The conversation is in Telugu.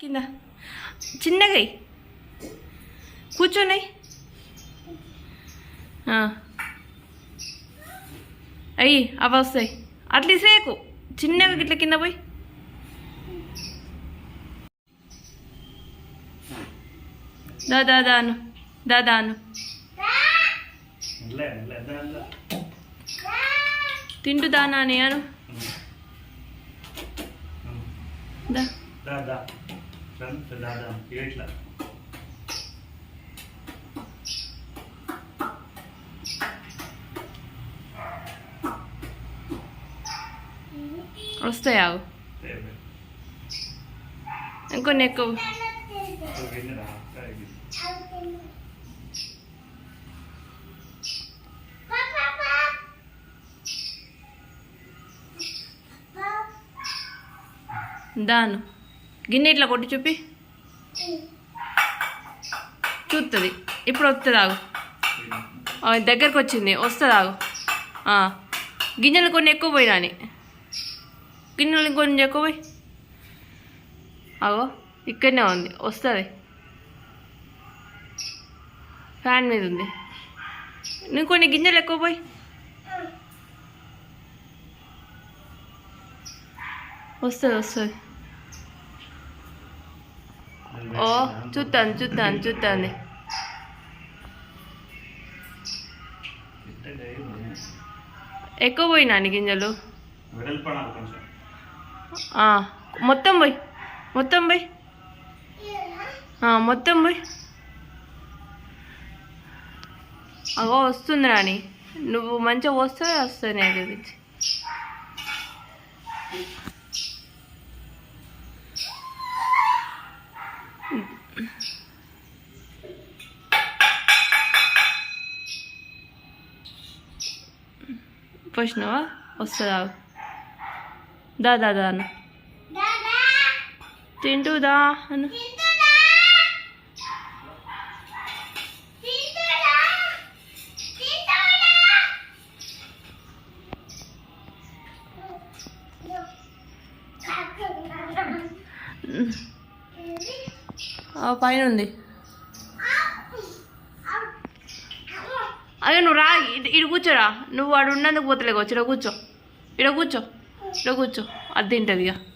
కింద. చిన్నగా కూర్చోనై అయ్యి. అవి వస్తాయి. అట్లా ఇసేకు చిన్నగా గిట్ల కింద పోయి. దా దాదాను దాదాను తింటు దానా అని. అను దా. దాదా ఫ్రెండ్స్ దాదా ఏట్లా వస్తాయి ఆవు ఇంకొన్ని ఎక్కువ విన్నరా దాను గిన్నె ఇట్లా కొట్టి చూపి. చూస్తుంది ఇప్పుడు వస్తుంది ఆగు. దగ్గరకు వచ్చింది. వస్తుంది ఆగు. గిన్నెలు గింజలు కొన్ని ఎక్కువ పోయినాని గిన్నెలు ఇంకొన్ని ఎక్కువ పోయి. ఆగో ఇక్కడనే ఉంది. వస్తుంది. ఫ్యాన్ మీద ఉంది. నువ్వు కొన్ని గింజలు ఎక్కువ పోయి. వస్తుంది వస్తుంది. ఓ చూస్తాను చూస్తాను చూస్తాను ఎక్కువ పోయినాని గింజలు మొత్తం పోయి మొత్తం పోయి మొత్తం పోయి అగో వస్తుంది రాని నువ్వు మంచిగా వస్తే వస్తాయి నేను పోసినావా వస్తుందా దా దా దా అన్న తింటూ దా అన్న ఆ, పైన ఉంది. అదే నువ్వు రా ఇటు కూర్చోరా. నువ్వు వాడు ఉన్నందుకు పోతలేక వచ్చి కూర్చో. ఇడ కూర్చో. ఇడ కూర్చో. అది తింటుంది ఇక.